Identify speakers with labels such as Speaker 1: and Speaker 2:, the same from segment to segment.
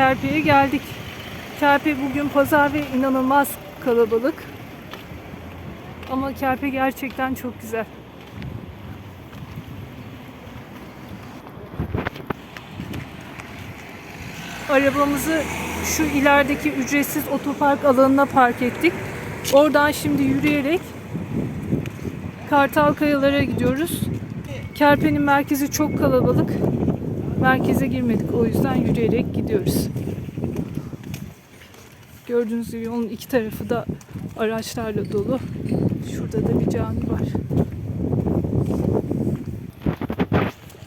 Speaker 1: Kerpe'ye geldik. Kerpe bugün pazar ve inanılmaz kalabalık. Ama Kerpe gerçekten çok güzel. Arabamızı şu ilerideki ücretsiz otopark alanına park ettik. Oradan şimdi yürüyerek Kartal Kayalara gidiyoruz. Kerpe'nin merkezi çok kalabalık. Merkeze girmedik o yüzden yürüyerek gidiyoruz. Gördüğünüz gibi yolun iki tarafı da araçlarla dolu. Şurada da bir cami var.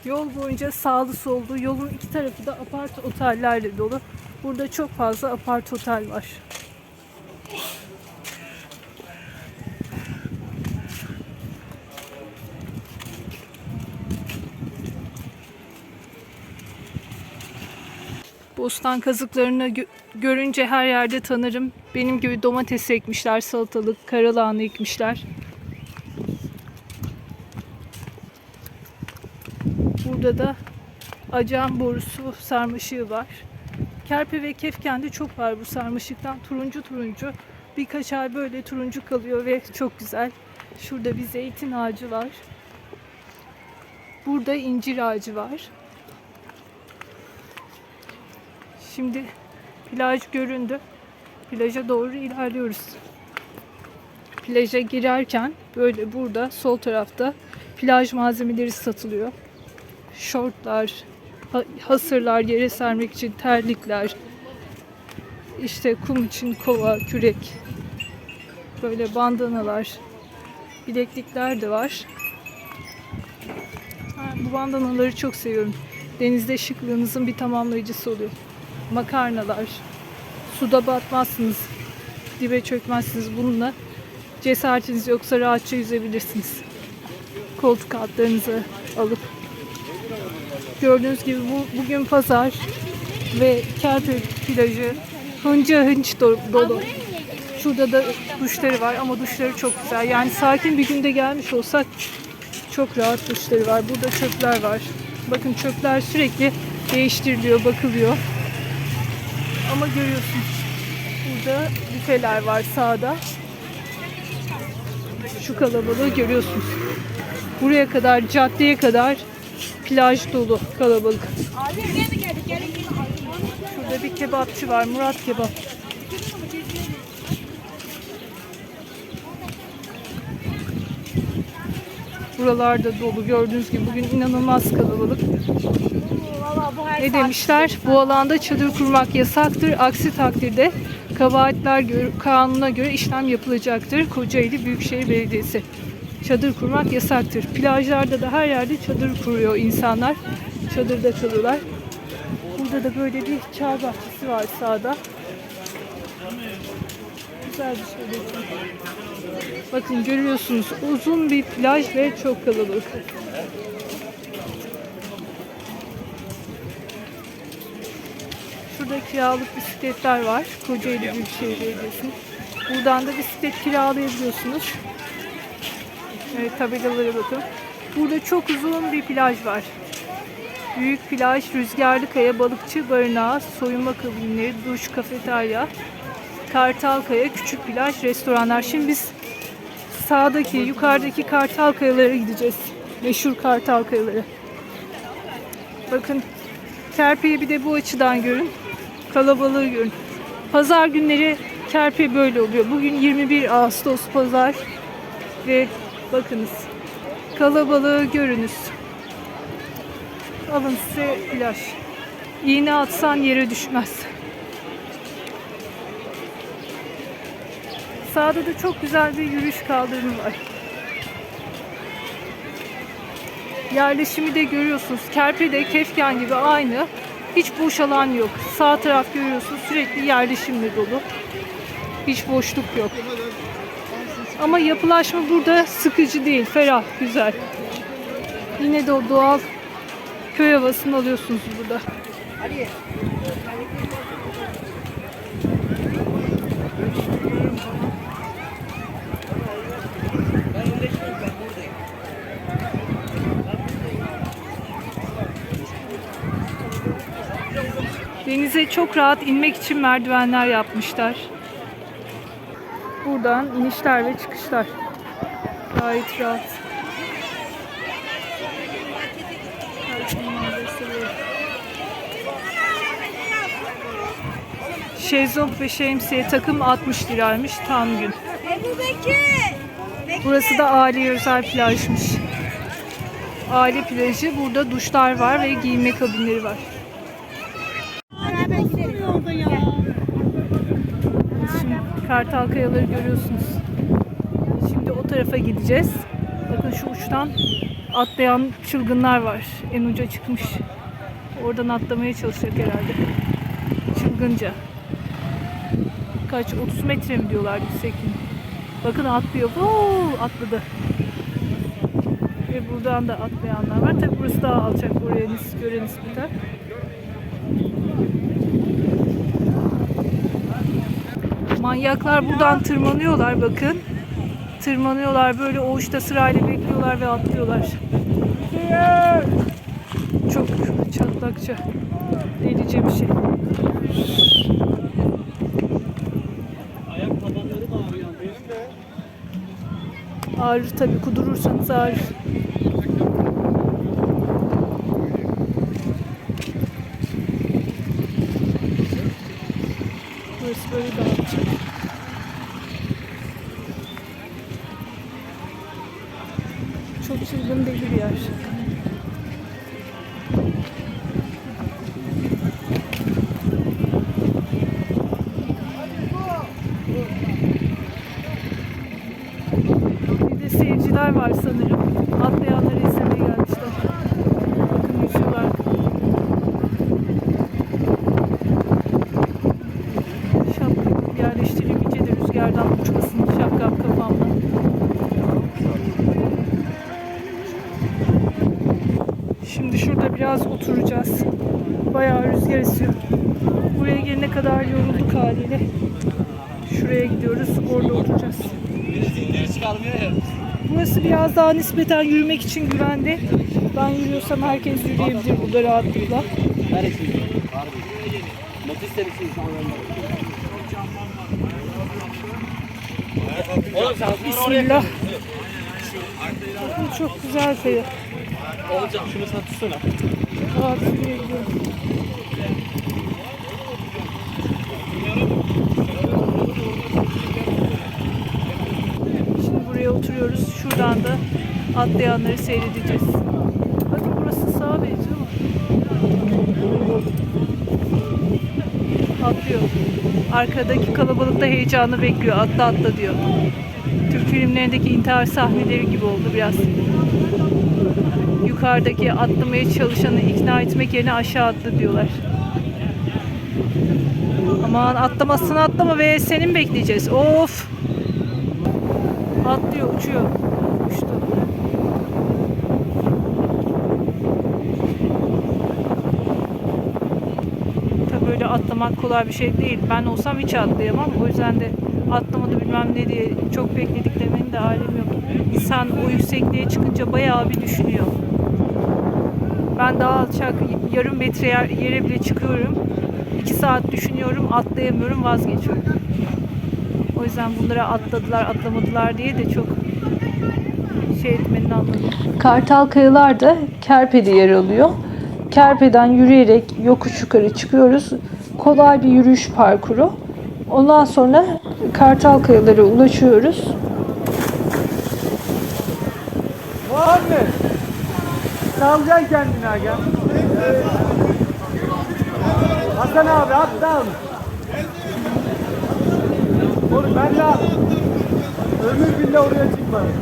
Speaker 1: Yol boyunca sağlı sollu, yolun iki tarafı da apart otellerle dolu. Burada çok fazla apart otel var. Bostan kazıklarını gö- görünce her yerde tanırım. Benim gibi domates ekmişler, salatalık, karalahana ekmişler. Burada da acan borusu sarmaşığı var. Kerpe ve Kefken'de çok var bu sarmaşıktan. Turuncu turuncu. Birkaç ay böyle turuncu kalıyor ve çok güzel. Şurada bir zeytin ağacı var. Burada incir ağacı var. Şimdi plaj göründü. Plaja doğru ilerliyoruz. Plaja girerken böyle burada sol tarafta plaj malzemeleri satılıyor. Şortlar, ha- hasırlar, yere sermek için terlikler, işte kum için kova, kürek, böyle bandanalar, bileklikler de var. Ha, bu bandanaları çok seviyorum. Denizde şıklığınızın bir tamamlayıcısı oluyor. Makarnalar, suda batmazsınız, dibe çökmezsiniz bununla. Cesaretiniz yoksa rahatça yüzebilirsiniz. Koltuk altlarınızı alıp Gördüğünüz gibi bu, bugün pazar ve Kerpe plajı hınca hınç do- dolu. Şurada da duşları var ama duşları çok güzel. Yani sakin bir günde gelmiş olsak çok rahat duşları var. Burada çöpler var. Bakın çöpler sürekli değiştiriliyor, bakılıyor. Ama görüyorsunuz burada büfeler var sağda. Şu kalabalığı görüyorsunuz. Buraya kadar, caddeye kadar plaj dolu kalabalık. Şurada bir kebapçı var. Murat Kebap. Buralarda dolu. Gördüğünüz gibi bugün inanılmaz kalabalık. Ne demişler? Bu alanda çadır kurmak yasaktır. Aksi takdirde kabahatler kanuna göre işlem yapılacaktır. Kocaeli Büyükşehir Belediyesi. Çadır kurmak yasaktır. Plajlarda da her yerde çadır kuruyor insanlar. Çadırda kalıyorlar. Burada da böyle bir çay bahçesi var sağda. Güzel bir şey. Bakın görüyorsunuz uzun bir plaj ve çok kalabalık. Şurada kiralık bisikletler var. Kocaeli Büyükşehir Belediyesi. Buradan da bisiklet kiralayabiliyorsunuz. Evet tabelalara bakın. Burada çok uzun bir plaj var. Büyük plaj, rüzgarlı kaya, balıkçı barınağı, soyunma kabinleri, duş, kafeterya, Kartal Kaya, küçük plaj, restoranlar. Şimdi biz sağdaki, yukarıdaki Kartal Kayalara gideceğiz. Meşhur Kartal Kayaları. Bakın Kerpe'yi bir de bu açıdan görün. Kalabalığı görün. Pazar günleri Kerpe böyle oluyor. Bugün 21 Ağustos pazar ve bakınız kalabalığı görünüz. Alın size plaj. İğne atsan yere düşmez. Sağda da çok güzel bir yürüyüş kaldırımı var. Yerleşimi de görüyorsunuz. Kerpe'de Kefken gibi aynı. Hiç boş alan yok. Sağ taraf görüyorsunuz sürekli yerleşimle dolu. Hiç boşluk yok. Ama yapılaşma burada sıkıcı değil. Ferah, güzel. Yine de o doğal köy havasını alıyorsunuz burada. Denize çok rahat inmek için merdivenler yapmışlar. Buradan inişler ve çıkışlar. Gayet rahat. Şezlong ve şemsiye takım 60 liraymış tam gün. Burası da aileye özel plajmış. Aile plajı. Burada duşlar var ve giyinme kabinleri var.
Speaker 2: Beraber gideriz. Yolda ya.
Speaker 1: Şimdi Kartal Kayaları görüyorsunuz. Şimdi o tarafa gideceğiz. Bakın şu uçtan atlayan çılgınlar var. En uca çıkmış. Oradan atlamaya çalışacak herhalde. Çılgınca. Kaç? 30 metre mi diyorlar yüksekliği. Bakın atlıyor. Voo, atladı. Ve buradan da atlayanlar var. Tabi burası daha alçak. Oraya nispeten. Manyaklar buradan tırmanıyorlar bakın. Tırmanıyorlar böyle o uçta sırayla bekliyorlar ve atlıyorlar. Çok çatlakça. Delice bir şey. Ağrır tabii kudurursanız ağrır. Burası böyle dağılacak. Çok çılgın deli bir yer. Bir de seyirciler var sanırım. Atlayanları izlemeye gelmişler. Bakın yüzüyorlar. Şapkamı yerleştireyim. İyice de rüzgardan uçmasın şapkam kafamda. Şimdi şurada biraz oturacağız. Bayağı rüzgar esiyor. Buraya gelene kadar yorulduk haliyle. Şuraya gidiyoruz. Orada oturacağız.
Speaker 3: Deniz kalmıyor ya.
Speaker 1: Burası biraz daha nispeten yürümek için güvenli. Ben yürüyorsam herkes yürüyebilir burada rahatlıkla. Bismillah. Bu çok güzel kayı.
Speaker 3: Olacağım. Şunu sen tutsana.
Speaker 1: Rahat buraya oturuyoruz. Şuradan da atlayanları seyredeceğiz. Bakın burası sağa benziyor mu? Atlıyor. Arkadaki kalabalık da heyecanlı bekliyor. Atla atla diyor. Türk filmlerindeki intihar sahneleri gibi oldu biraz. Yukarıdaki atlamaya çalışanı ikna etmek yerine aşağı atla diyorlar. Aman atlamasını atlama ve senin bekleyeceğiz. Of. Atlıyor, uçuyor. Uçtu. Tabii öyle atlamak kolay bir şey değil. Ben olsam hiç atlayamam. O yüzden de atlamadı bilmem ne diye çok bekledik demenin de alemi yok. İnsan o yüksekliğe çıkınca bayağı bir düşünüyor. Ben daha alçak yarım metre yer- yere bile çıkıyorum. İki saat düşünüyorum, atlayamıyorum, vazgeçiyorum. O yüzden bunlara atladılar, atlamadılar diye de çok şey etmenin anlamı. Kartal Kayalar da Kerpe'de yer alıyor. Kerpe'den yürüyerek yokuş yukarı çıkıyoruz. Kolay bir yürüyüş parkuru. Ondan sonra Kartal Kayalara ulaşıyoruz.
Speaker 3: Muhammed. Salacaksın kendini aga. Hasan abi atla. Oğlum ben de ömür billah oraya çıkmadım.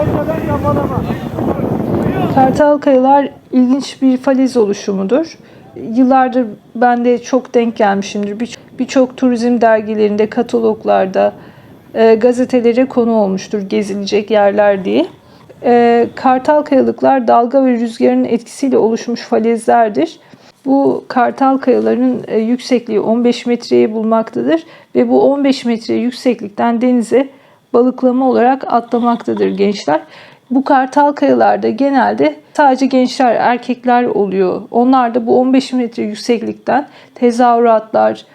Speaker 3: Ortadan yapalama.
Speaker 1: Kartal Kayalar ilginç bir falez oluşumudur. Yıllardır ben de çok denk gelmişimdir. Bir- Birçok turizm dergilerinde, kataloglarda, e, gazetelere konu olmuştur gezilecek yerler diye. E, Kartal Kayalıklar dalga ve rüzgarın etkisiyle oluşmuş falezlerdir. Bu kartal kayalarının e, yüksekliği 15 metreyi bulmaktadır ve bu 15 metre yükseklikten denize balıklama olarak atlamaktadır gençler. Bu kartal kayalarda genelde sadece gençler, erkekler oluyor. Onlar da bu 15 metre yükseklikten tezahüratlar,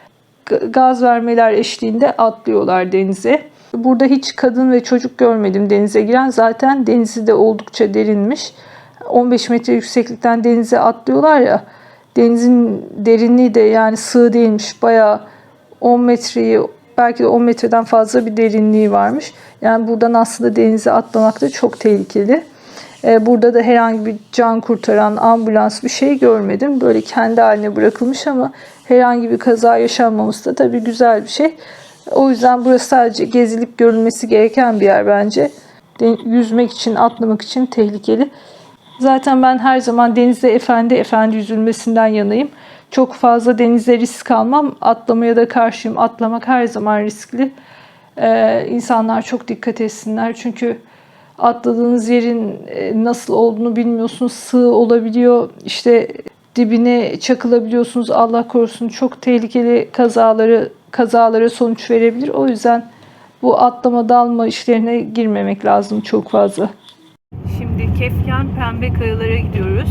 Speaker 1: gaz vermeler eşliğinde atlıyorlar denize. Burada hiç kadın ve çocuk görmedim denize giren. Zaten denizi de oldukça derinmiş. 15 metre yükseklikten denize atlıyorlar ya. Denizin derinliği de yani sığ değilmiş. Bayağı 10 metreyi belki de 10 metreden fazla bir derinliği varmış. Yani buradan aslında denize atlamak da çok tehlikeli. Ee, Burada da herhangi bir can kurtaran ambulans bir şey görmedim. Böyle kendi haline bırakılmış ama herhangi bir kaza yaşanmaması da tabii güzel bir şey. O yüzden burası sadece gezilip görülmesi gereken bir yer bence. Yüzmek için, atlamak için tehlikeli. Zaten ben her zaman denizde efendi efendi yüzülmesinden yanayım. Çok fazla denize risk almam. Atlamaya da karşıyım. Atlamak her zaman riskli. Ee, insanlar çok dikkat etsinler. Çünkü atladığınız yerin e, nasıl olduğunu bilmiyorsunuz. Sığ olabiliyor. İşte dibine çakılabiliyorsunuz. Allah korusun çok tehlikeli kazaları kazalara sonuç verebilir. O yüzden bu atlama dalma işlerine girmemek lazım çok fazla. Şimdi Kefken Pembe Kayalara gidiyoruz.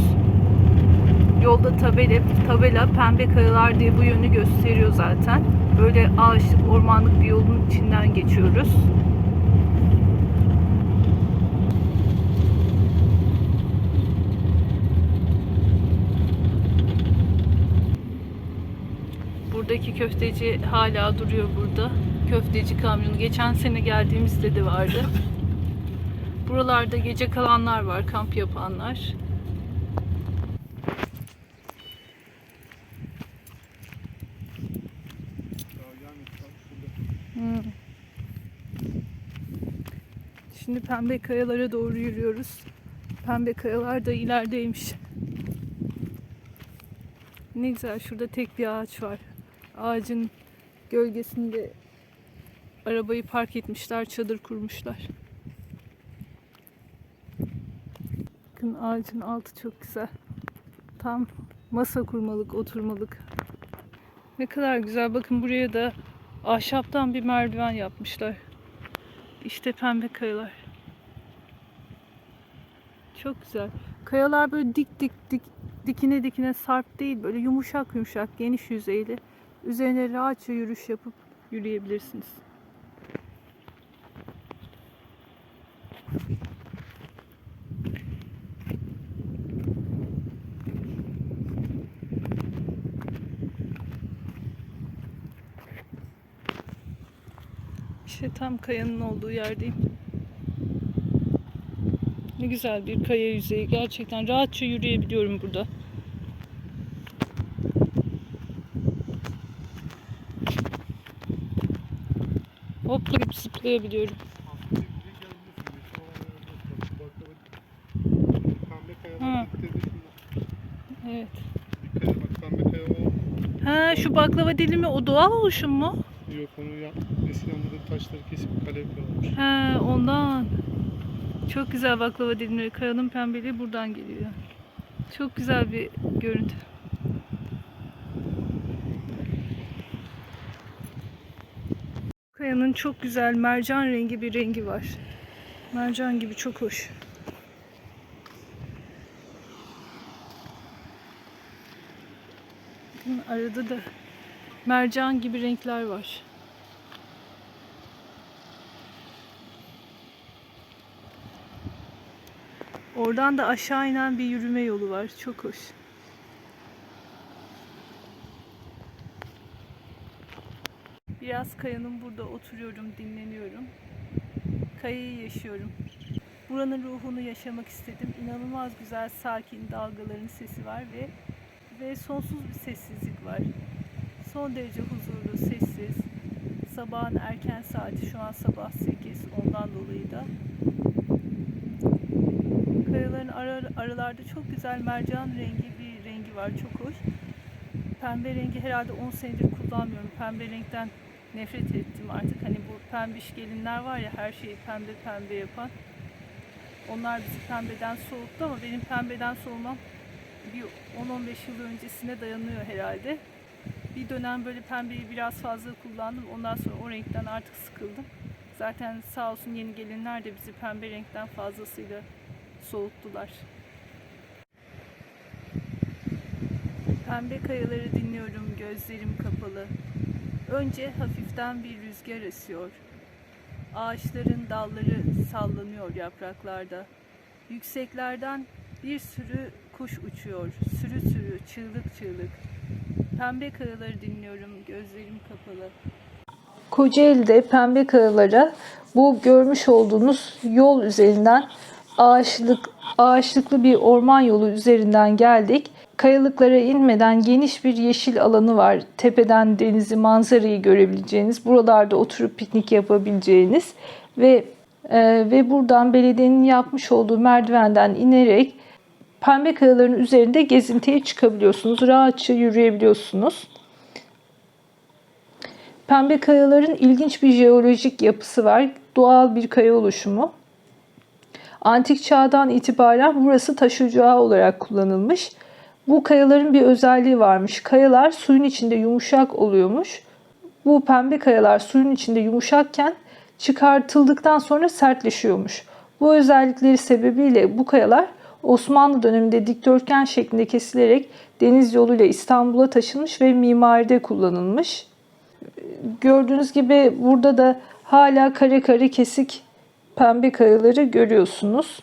Speaker 1: Yolda tabela, tabela Pembe Kayalar diye bu yönü gösteriyor zaten. Böyle ağaçlık, ormanlık bir yolun içinden geçiyoruz. Buradaki köfteci hala duruyor burada. Köfteci kamyonu. Geçen sene geldiğimizde de vardı. Buralarda gece kalanlar var, kamp yapanlar. Hmm. Şimdi pembe kayalara doğru yürüyoruz. Pembe kayalar da ilerideymiş. Ne güzel şurada tek bir ağaç var. Ağacın gölgesinde arabayı park etmişler, çadır kurmuşlar. Bakın ağacın altı çok güzel. Tam masa kurmalık, oturmalık. Ne kadar güzel. Bakın buraya da ahşaptan bir merdiven yapmışlar. İşte pembe kayalar. Çok güzel. Kayalar böyle dik dik dik dikine dikine sarp değil. Böyle yumuşak yumuşak, geniş yüzeyli. Üzerine rahatça yürüyüş yapıp yürüyebilirsiniz. İşte tam kayanın olduğu yerdeyim. Ne güzel bir kaya yüzeyi. Gerçekten rahatça yürüyebiliyorum burada. Hoplayıp zıplayabiliyorum.
Speaker 3: Dışında.
Speaker 1: Evet. Ha şu baklava dilimi o doğal oluşum mu?
Speaker 3: Yok onu ya. Eskiden burada taşları kesip kale yapıyorlarmış.
Speaker 1: He ondan. Çok güzel baklava dilimleri. Kayanın pembeliği buradan geliyor. Çok güzel bir görüntü. Kayanın çok güzel mercan rengi bir rengi var. Mercan gibi çok hoş. Arada da mercan gibi renkler var. Oradan da aşağı inen bir yürüme yolu var. Çok hoş. Biraz kayanın burada oturuyorum, dinleniyorum. Kayayı yaşıyorum. Buranın ruhunu yaşamak istedim. İnanılmaz güzel, sakin dalgaların sesi var ve ve sonsuz bir sessizlik var. Son derece huzurlu, sessiz. Sabahın erken saati, şu an sabah 8, ondan dolayı da Kayaların ara, aralarda çok güzel mercan rengi bir rengi var. Çok hoş. Pembe rengi herhalde 10 senedir kullanmıyorum. Pembe renkten nefret ettim artık. Hani bu pembiş gelinler var ya her şeyi pembe pembe yapan. Onlar bizi pembeden soğuttu ama benim pembeden soğumam bir 10-15 yıl öncesine dayanıyor herhalde. Bir dönem böyle pembeyi biraz fazla kullandım. Ondan sonra o renkten artık sıkıldım. Zaten sağ olsun yeni gelinler de bizi pembe renkten fazlasıyla soğuttular. Pembe kayaları dinliyorum gözlerim kapalı. Önce hafiften bir rüzgar esiyor. Ağaçların dalları sallanıyor yapraklarda. Yükseklerden bir sürü kuş uçuyor. Sürü sürü, çığlık çığlık. Pembe kayaları dinliyorum gözlerim kapalı. Kocaeli'de pembe kayalara bu görmüş olduğunuz yol üzerinden ağaçlık ağaçlıklı bir orman yolu üzerinden geldik. Kayalıklara inmeden geniş bir yeşil alanı var. Tepeden denizi, manzarayı görebileceğiniz, buralarda oturup piknik yapabileceğiniz ve e, ve buradan belediyenin yapmış olduğu merdivenden inerek pembe kayaların üzerinde gezintiye çıkabiliyorsunuz. Rahatça yürüyebiliyorsunuz. Pembe kayaların ilginç bir jeolojik yapısı var. Doğal bir kaya oluşumu. Antik çağdan itibaren burası taş ocağı olarak kullanılmış. Bu kayaların bir özelliği varmış. Kayalar suyun içinde yumuşak oluyormuş. Bu pembe kayalar suyun içinde yumuşakken çıkartıldıktan sonra sertleşiyormuş. Bu özellikleri sebebiyle bu kayalar Osmanlı döneminde dikdörtgen şeklinde kesilerek deniz yoluyla İstanbul'a taşınmış ve mimaride kullanılmış. Gördüğünüz gibi burada da hala kare kare kesik pembe kayaları görüyorsunuz.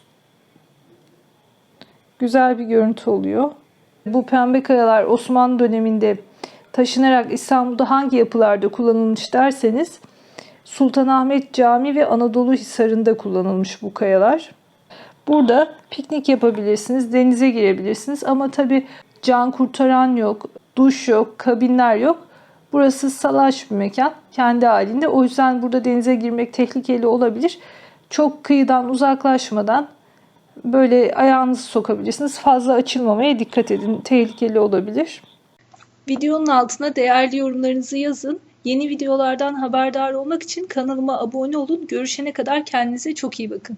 Speaker 1: Güzel bir görüntü oluyor. Bu pembe kayalar Osmanlı döneminde taşınarak İstanbul'da hangi yapılarda kullanılmış derseniz Sultanahmet Camii ve Anadolu Hisarı'nda kullanılmış bu kayalar. Burada piknik yapabilirsiniz, denize girebilirsiniz ama tabi can kurtaran yok, duş yok, kabinler yok. Burası salaş bir mekan kendi halinde. O yüzden burada denize girmek tehlikeli olabilir. Çok kıyıdan uzaklaşmadan böyle ayağınızı sokabilirsiniz. Fazla açılmamaya dikkat edin. Tehlikeli olabilir. Videonun altına değerli yorumlarınızı yazın. Yeni videolardan haberdar olmak için kanalıma abone olun. Görüşene kadar kendinize çok iyi bakın.